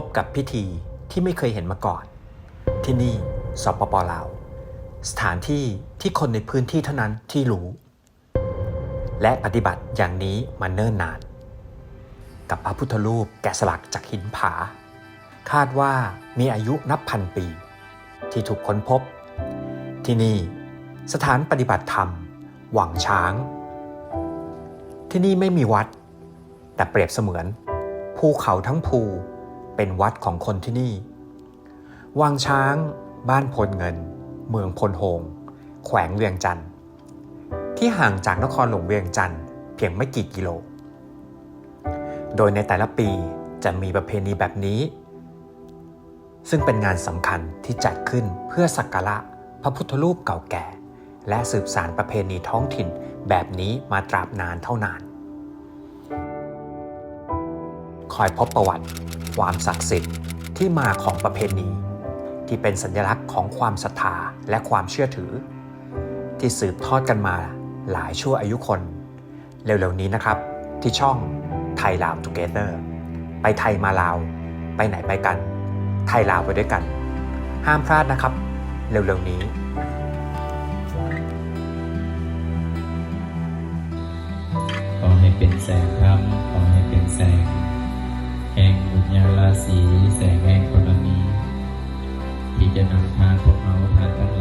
พบกับพิธีที่ไม่เคยเห็นมาก่อน ที่นี่สปปลาว สถานที่ที่คนในพื้นที่เท่านั้นที่รู้ และปฏิบัติอย่างนี้มาเนิ่นนาน กับพระพุทธรูปแกะสลักจากหินผา คาดว่ามีอายุนับพันปี ที่ถูกค้นพบ ที่นี่สถานปฏิบัติธรรม หวังช้าง ที่นี่ไม่มีวัด แต่เปรียบเสมือนภูเขาทั้งภู เป็นวัดของคนที่นี่ วังช้าง บ้านพลเงิน เมืองพลโฮง แขวงเวียงจันทร์ ที่ห่างจากนครหลวงเวียงจันทร์เพียงไม่กี่กิโล โดยในแต่ละปีจะมีประเพณีแบบนี้ ซึ่งเป็นงานสำคัญที่จัดขึ้นเพื่อสักการะพระพุทธรูปเก่าแก่ และสืบสานประเพณีท้องถิ่นแบบนี้มาตราบนานเท่านาน คอยพบประวัติ ความศักดิ์สิทธิ์ที่มาของประเพณี ที่เป็นสัญลักษณ์ของความศรัทธาและความเชื่อถือ ที่สืบทอดกันมาหลายชั่วอายุคน เร็วๆนี้นะครับ ที่ช่องไทยลาว Together ไปไทยมาลาว ไปไหนไปกัน ไทยลาวไปด้วยกัน ห้ามพลาดนะครับ เร็วๆนี้ขอให้เป็นแสงธรร สีแสงแห่งบารมีที่จะนำพาพวกเราท่าน